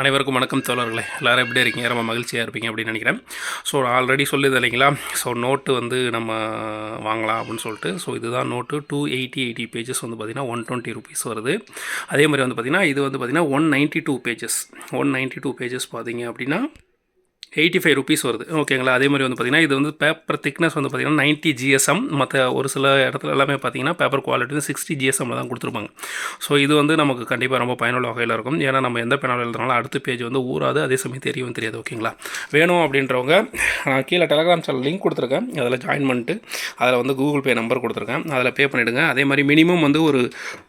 அனைவருக்கும் வணக்கம் தோழர்களே. எல்லோரும் எப்படி இருக்கீங்க? ரொம்ப மகிழ்ச்சியாக இருப்பீங்க அப்படின்னு நினைக்கிறேன். ஸோ ஆல்ரெடி சொல்லுது இல்லைங்களா? ஸோ நோட்டு வந்து நம்ம வாங்கலாம் அப்படின்னு சொல்லிட்டு. ஸோ இதுதான் note two eighty eighty pages வந்து பார்த்திங்கன்னா ஒன் டுவெண்ட்டி ருபீஸ் வருது. அதே மாதிரி வந்து பார்த்திங்கன்னா இது வந்து பார்த்திங்கன்னா one ninety two pages one ninety two pages பார்த்தீங்க அப்படின்னா எயிட்டி ஃபைவ் ருபீஸ் வருது. ஓகேங்களா? அதே மாதிரி வந்து பார்த்திங்கன்னா இது வந்து பேப்பர் திக்னஸ் வந்து பார்த்திங்கன்னா நைன்ட்டி ஜிஎஸ்எம் மற்ற ஒரு சில இடத்துல எல்லாமே பார்த்திங்கன்னா பேப்பர் குவாலிட்டி வந்து சிக்ஸ்டி ஜிஎஸ்எம்மில் தான் கொடுத்துருப்பாங்க. ஸோ இது வந்து நமக்கு கண்டிப்பாக ரொம்ப பயனுள்ள வகையில் இருக்கும். ஏன்னா நம்ம எந்த பேனால் எழுதுனாலும் அடுத்த பேஜ் வந்து ஊறாது அதே சமயம் தெரியவும் தெரியாது. ஓகேங்களா? வேணும் அப்படின்றவங்க நான் கீழே டெலகிராம் சேனல் லிங்க் கொடுத்துருக்கேன். அதில் ஜாயின் பண்ணிட்டு அதில் வந்து கூகுள் பே நம்பர் கொடுத்துருக்கேன். அதில் பே பண்ணிவிடுங்க அதே மாதிரி மினிமம் வந்து ஒரு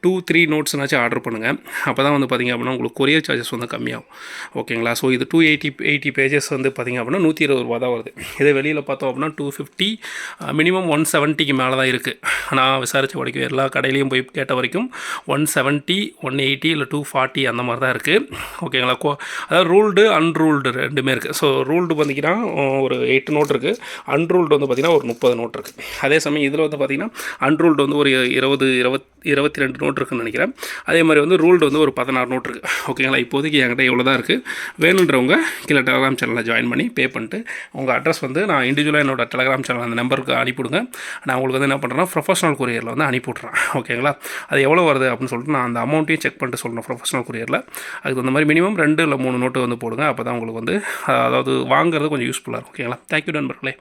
டூ த்ரீ நோட்ஸ்னாச்சும் ஆர்டர் பண்ணுங்கள் அப்போ தான் வந்து பார்த்திங்க அப்படின்னா உங்களுக்கு கொரியர் சார்ஜஸ் வந்து கம்மியாகும். ஓகேங்களா? ஸோ இது டூ எயிட்டி எயிட்டி பேஜஸ் வந்து பார்த்திங்க அப்படின்னா நூற்றி இருபது ரூபா தான் வருது. இதே வெளியில் பார்த்தோம் அப்படின்னா டூ ஃபிஃப்டி மினிமம் ஒன் செவன்ட்டிக்கு மேலே தான் இருக்குது நான் விசாரித்த வரைக்கும் எல்லா கடையிலையும் போய் கேட்ட வரைக்கும் ஒன் செவன்ட்டி ஒன் எயிட்டி இல்லை டூ ஃபார்ட்டி அந்த மாதிரி தான் இருக்குது ஓகேங்களா? கோ அதாவது ரூல்டு அன்ரூல்டு ரெண்டுமே இருக்குது ஸோ ரூல்டு பார்த்திங்கன்னா ஒரு எயிட் நோட் இருக்குது அன்ரூல்டு வந்து பார்த்திங்கன்னா ஒரு முப்பது நோட் இருக்குது அதே சமயம் இதில் வந்து பார்த்திங்கன்னா அன்ரூல்டு வந்து ஒரு இருபது இருபத் இருபத்தி ரெண்டு நோட் இருக்குன்னு நினைக்கிறேன். அதே மாதிரி வந்து ரூல்டு வந்து ஒரு பதினாறு நோட் இருக்குது ஓகேங்களா? இப்போதைக்கு என்கிட்ட இவ்வளோ தான் இருக்குது வேணுன்றவங்க கீழே டெலகிராம் சேனலில் ஜாயின் பண்ணி பே பண்ணிட்டு உங்கள் அட்ரஸ் வந்து நான் இண்டிவிஜுவலாக என்னோட டெலகிராம் சேனல் அந்த நம்பருக்கு அனுப்பிவிடுங்க. நான் உங்களுக்கு வந்து என்ன பண்ணுறேன்னா ப்ரொஃபஷனல் கொரியரில் வந்து அனுப்பிவிட்றேன் ஓகேங்களா அது எவ்வளோ வருது அப்படின்னு சொல்லிட்டு நான் அந்த அமௌண்ட்டையும் செக் பண்ணிட்டு சொல்கிறேன் ப்ரொஃபஷனல் கொரியரில் அதுக்கு அந்த மாதிரி மினிமம் ரெண்டு இல்லை மூணு நோட்டு வந்து போடுங்க. அப்போ தான் உங்களுக்கு வந்து அதாவது வாங்குறது கொஞ்சம் யூஸ்ஃபுல்லாக இருக்கும். ஓகேங்களா தேங்க்யூ நண்பர்களே.